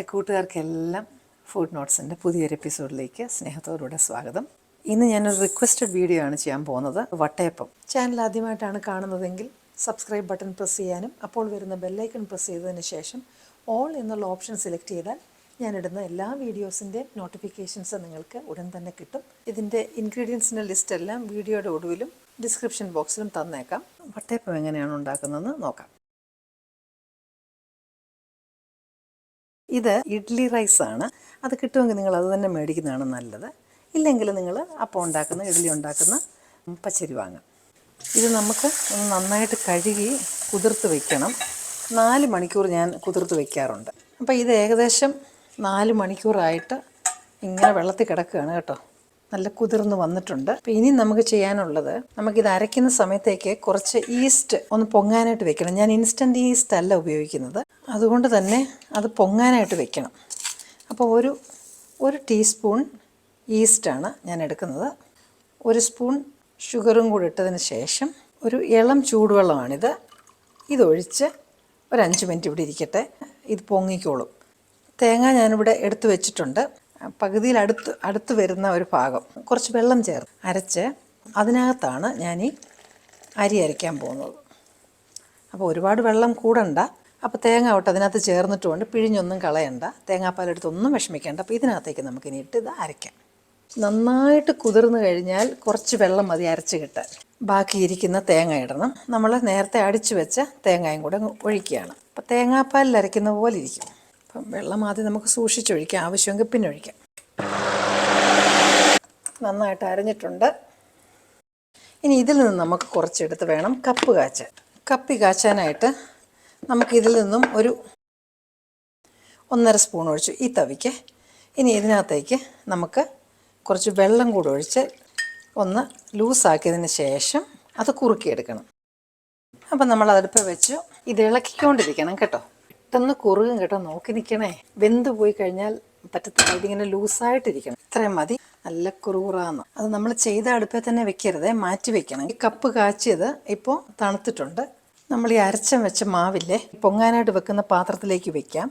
എന്റെ കൂട്ടുകാർക്കെല്ലാം ഫുഡ് നോട്ട്സിന്റെ പുതിയൊരു എപ്പിസോഡിലേക്ക് സ്നേഹത്തോടുകൂടെ സ്വാഗതം. ഇന്ന് ഞാനൊരു റിക്വസ്റ്റഡ് വീഡിയോ ആണ് ചെയ്യാൻ പോകുന്നത്. വട്ടയപ്പം. ചാനൽ ആദ്യമായിട്ടാണ് കാണുന്നതെങ്കിൽ സബ്സ്ക്രൈബ് ബട്ടൺ പ്രസ് ചെയ്യാനും അപ്പോൾ വരുന്ന ബെല്ലൈക്കൺ പ്രസ് ചെയ്തതിന് ശേഷം ഓൾ എന്നുള്ള ഓപ്ഷൻ സെലക്ട് ചെയ്താൽ ഞാനിടുന്ന എല്ലാ വീഡിയോസിന്റെ നോട്ടിഫിക്കേഷൻസ് നിങ്ങൾക്ക് ഉടൻ തന്നെ കിട്ടും. ഇതിന്റെ ഇൻഗ്രീഡിയൻസിന്റെ ലിസ്റ്റ് എല്ലാം വീഡിയോയുടെ ഒടുവിലും ഡിസ്ക്രിപ്ഷൻ ബോക്സിലും തന്നേക്കാം. വട്ടയപ്പം എങ്ങനെയാണ് ഉണ്ടാക്കുന്നതെന്ന് നോക്കാം. ഇത് ഇഡ്ലി റൈസാണ്. അത് കിട്ടുമെങ്കിൽ നിങ്ങൾ അത് തന്നെ മേടിക്കുന്നതാണ് നല്ലത്. ഇല്ലെങ്കിൽ നിങ്ങൾ അപ്പം ഉണ്ടാക്കുന്ന ഇഡ്ഡലി ഉണ്ടാക്കുന്ന പച്ചരി വാങ്ങാം. ഇത് നമുക്ക് ഒന്ന് നന്നായിട്ട് കഴുകി കുതിർത്ത് വെക്കണം. നാല് മണിക്കൂർ ഞാൻ കുതിർത്ത് വെക്കാറുണ്ട്. അപ്പോൾ ഇത് ഏകദേശം നാല് മണിക്കൂറായിട്ട് ഇങ്ങനെ വെള്ളത്തിൽ കിടക്കുകയാണ് കേട്ടോ. നല്ല കുതിർന്ന് വന്നിട്ടുണ്ട്. അപ്പോൾ ഇനി നമുക്ക് ചെയ്യാനുള്ളത് നമുക്കിത് അരയ്ക്കുന്ന സമയത്തേക്ക് കുറച്ച് ഈസ്റ്റ് ഒന്ന് പൊങ്ങാനായിട്ട് വെക്കണം. ഞാൻ ഇൻസ്റ്റന്റ് ഈസ്റ്റ് അല്ല ഉപയോഗിക്കുന്നത്. അതുകൊണ്ട് തന്നെ അത് പൊങ്ങാനായിട്ട് വെക്കണം. അപ്പോൾ ഒരു ഒരു ടീസ്പൂൺ ഈസ്റ്റാണ് ഞാൻ എടുക്കുന്നത്. ഒരു സ്പൂൺ ഷുഗറും കൂടി ഇട്ടതിന് ശേഷം ഒരു ഇളം ചൂടുവെള്ളമാണിത്. ഇതൊഴിച്ച് ഒരു അഞ്ച് മിനിറ്റ് ഇവിടെ ഇരിക്കട്ടെ. ഇത് പൊങ്ങിക്കോളും. തേങ്ങ ഞാനിവിടെ എടുത്തു വെച്ചിട്ടുണ്ട്. പകുതിയിൽ അടുത്ത് അടുത്ത് വരുന്ന ഒരു ഭാഗം കുറച്ച് വെള്ളം ചേർത്ത് അരച്ച് അതിനകത്താണ് ഞാൻ ഈ അരി അരയ്ക്കാൻ പോകുന്നത്. അപ്പോൾ ഒരുപാട് വെള്ളം കൂടണ്ട. അപ്പോൾ തേങ്ങ തൊട്ട് അതിനകത്ത് ചേർന്നിട്ടുകൊണ്ട് പിഴിഞ്ഞൊന്നും കളയണ്ട. തേങ്ങാപ്പാലെടുത്തൊന്നും വിഷമിക്കേണ്ട. അപ്പോൾ ഇതിനകത്തേക്ക് നമുക്കിനി ഇട്ട് ഇത് അരയ്ക്കാം. നന്നായിട്ട് കുതിർന്ന് കഴിഞ്ഞാൽ കുറച്ച് വെള്ളം മതി അരച്ച് കിട്ടാൻ. ബാക്കി ഇരിക്കുന്ന തേങ്ങ ഇടണം. നമ്മൾ നേരത്തെ അടിച്ചു വെച്ച തേങ്ങയും കൂടെ ഒഴിക്കുകയാണ്. അപ്പോൾ തേങ്ങാപ്പാലിൽ അരയ്ക്കുന്ന പോലെ ഇരിക്കും. അപ്പം വെള്ളം ആദ്യം നമുക്ക് സൂക്ഷിച്ചൊഴിക്കാം ആവശ്യമെങ്കിൽ പിന്നെ ഒഴിക്കാം. നന്നായിട്ട് അരഞ്ഞിട്ടുണ്ട്. ഇനി ഇതിൽ നിന്ന് നമുക്ക് കുറച്ചെടുത്ത് വേണം കപ്പ് കാച്ചാൻ. കപ്പി കാച്ചാനായിട്ട് നമുക്കിതിൽ നിന്നും ഒരു ഒന്നര സ്പൂൺ ഒഴിച്ചു ഈ തവിക്ക്. ഇനി ഇതിനകത്തേക്ക് നമുക്ക് കുറച്ച് വെള്ളം കൂടെ ഒഴിച്ച് ഒന്ന് ലൂസാക്കിയതിന് ശേഷം അത് കുറുക്കിയെടുക്കണം. അപ്പം നമ്മൾ അടുപ്പ് വെച്ചു ഇത് ഇളക്കിക്കൊണ്ടിരിക്കണം കേട്ടോ. പെട്ടെന്ന് കുറുകും കേട്ടോ നോക്കി നിൽക്കണേ വെന്ത് പോയി കഴിഞ്ഞാൽ പറ്റത്തില്ല. ഇതിങ്ങനെ ലൂസായിട്ടിരിക്കണം. ഇത്രയും മതി. നല്ല കുറുകുറാന്ന്. അത് നമ്മൾ ചെയ്ത അടുപ്പിൽ തന്നെ വെക്കരുത്. മാറ്റി വെക്കണം. ഈ കപ്പ് കാച്ചിയത് ഇപ്പോൾ തണുത്തിട്ടുണ്ട്. നമ്മൾ ഈ അരച്ചം വെച്ച മാവില്ലേ? പൊങ്ങാനായിട്ട് വെക്കുന്ന പാത്രത്തിലേക്ക് വെക്കാം.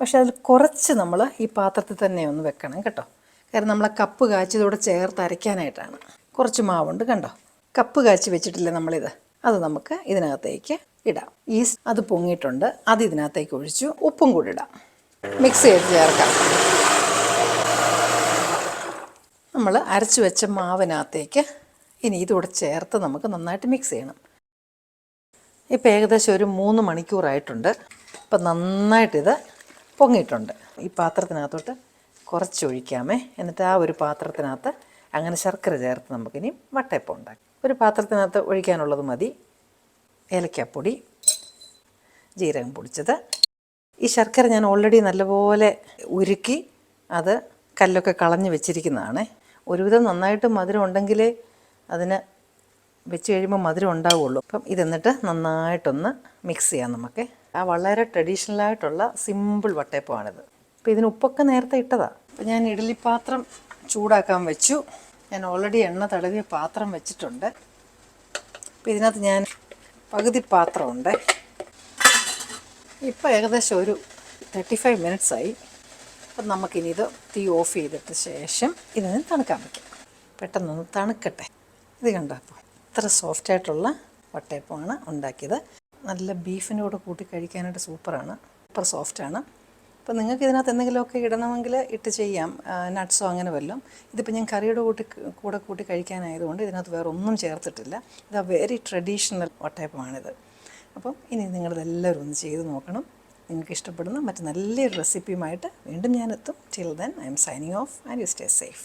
പക്ഷെ അതിൽ കുറച്ച് നമ്മൾ ഈ പാത്രത്തിൽ തന്നെ ഒന്ന് വെക്കണം കേട്ടോ. കാരണം നമ്മൾ കപ്പ് കാച്ചിയതോടെ ചേർത്ത് അരയ്ക്കാനായിട്ടാണ്. കുറച്ച് മാവുണ്ട് കണ്ടോ? കപ്പ് കാച്ചി വെച്ചിട്ടില്ലേ നമ്മളിത്? അത് നമുക്ക് ഇതിനകത്തേക്ക് ഇടാം. ഈ അത് പൊങ്ങിയിട്ടുണ്ട്. അത് ഇതിനകത്തേക്ക് ഒഴിച്ചു. ഉപ്പും കൂടി ഇടാം. മിക്സ് ചെയ്ത് ചേർക്കാം. നമ്മൾ അരച്ചു വെച്ച മാവിനകത്തേക്ക് ഇനി ഇതുകൂടെ ചേർത്ത് നമുക്ക് നന്നായിട്ട് മിക്സ് ചെയ്യണം. ഇപ്പം ഏകദേശം ഒരു മൂന്ന് മണിക്കൂറായിട്ടുണ്ട്. ഇപ്പം നന്നായിട്ടിത് പൊങ്ങിയിട്ടുണ്ട്. ഈ പാത്രത്തിനകത്തോട്ട് കുറച്ച് ഒഴിക്കാമേ. എന്നിട്ട് ആ ഒരു പാത്രത്തിനകത്ത് അങ്ങനെ ശർക്കര ചേർത്ത് നമുക്കിനി വട്ടയപ്പം ഉണ്ടാക്കാം. ഒരു പാത്രത്തിനകത്ത് ഒഴിക്കാനുള്ളത് മതി. ഏലക്കാപ്പൊടി ജീരകം പൊടിച്ചത്. ഈ ശർക്കര ഞാൻ ഓൾറെഡി നല്ലപോലെ ഉരുക്കി അത് കല്ലൊക്കെ കളഞ്ഞ് വെച്ചിരിക്കുന്നതാണ്. ഒരുവിധം നന്നായിട്ട് മധുരം ഉണ്ടെങ്കിലേ അതിന് വെച്ച് കഴിയുമ്പോൾ മധുരം ഉണ്ടാവുള്ളൂ. അപ്പം ഇതെന്നിട്ട് നന്നായിട്ടൊന്ന് മിക്സ് ചെയ്യാം നമുക്ക്. ആ വളരെ ട്രഡീഷണലായിട്ടുള്ള സിമ്പിൾ വട്ടയപ്പമാണിത്. അപ്പോൾ ഇതിന് ഉപ്പൊക്കെ നേരത്തെ ഇട്ടതാണ് അപ്പോൾ ഞാൻ ഇഡ്ഡലി പാത്രം ചൂടാക്കാൻ വെച്ചു. ഞാൻ ഓൾറെഡി എണ്ണ തടവിയ പാത്രം വെച്ചിട്ടുണ്ട്. അപ്പോൾ ഇതിനകത്ത് ഞാൻ പകുതി പാത്രമുണ്ട് ഇപ്പോൾ ഏകദേശം ഒരു തേർട്ടി ഫൈവ് മിനിറ്റ്സായി അപ്പം നമുക്കിനി ഇത് തീ ഓഫ് ചെയ്തിട്ട് ശേഷം ഇതിന് തണുക്കാൻ വയ്ക്കാം പെട്ടെന്നൊന്ന് തണുക്കട്ടെ. ഇത് കണ്ടോ? അപ്പോൾ ഇത്ര സോഫ്റ്റായിട്ടുള്ള വട്ടയപ്പമാണ് ഉണ്ടാക്കിയത്. നല്ല ബീഫിന്റെ കൂടെ കൂട്ടി കഴിക്കാനായിട്ട് സൂപ്പറാണ് സൂപ്പർ സോഫ്റ്റാണ് അപ്പോൾ നിങ്ങൾക്ക് ഇതിനകത്ത് എന്തെങ്കിലുമൊക്കെ ഇടണമെങ്കിൽ ഇട്ട് ചെയ്യാം. നട്ട്സോ അങ്ങനെ വല്ലതും. ഇതിപ്പോൾ ഞാൻ കറിയുടെ കൂട്ടി കൂടെ കൂട്ടി കഴിക്കാനായതുകൊണ്ട് ഇതിനകത്ത് വേറെ ഒന്നും ചേർത്തിട്ടില്ല. ഇത് വെരി ട്രഡീഷണൽ വട്ടയപ്പമാണിത്. അപ്പം ഇനി നിങ്ങളിതെല്ലാവരും ഒന്ന് ചെയ്ത് നോക്കണം. നിങ്ങൾക്ക് ഇഷ്ടപ്പെടുന്ന മറ്റ് നല്ലൊരു റെസിപ്പിയുമായിട്ട് വീണ്ടും ഞാനെത്തും till then I'm signing off and you stay safe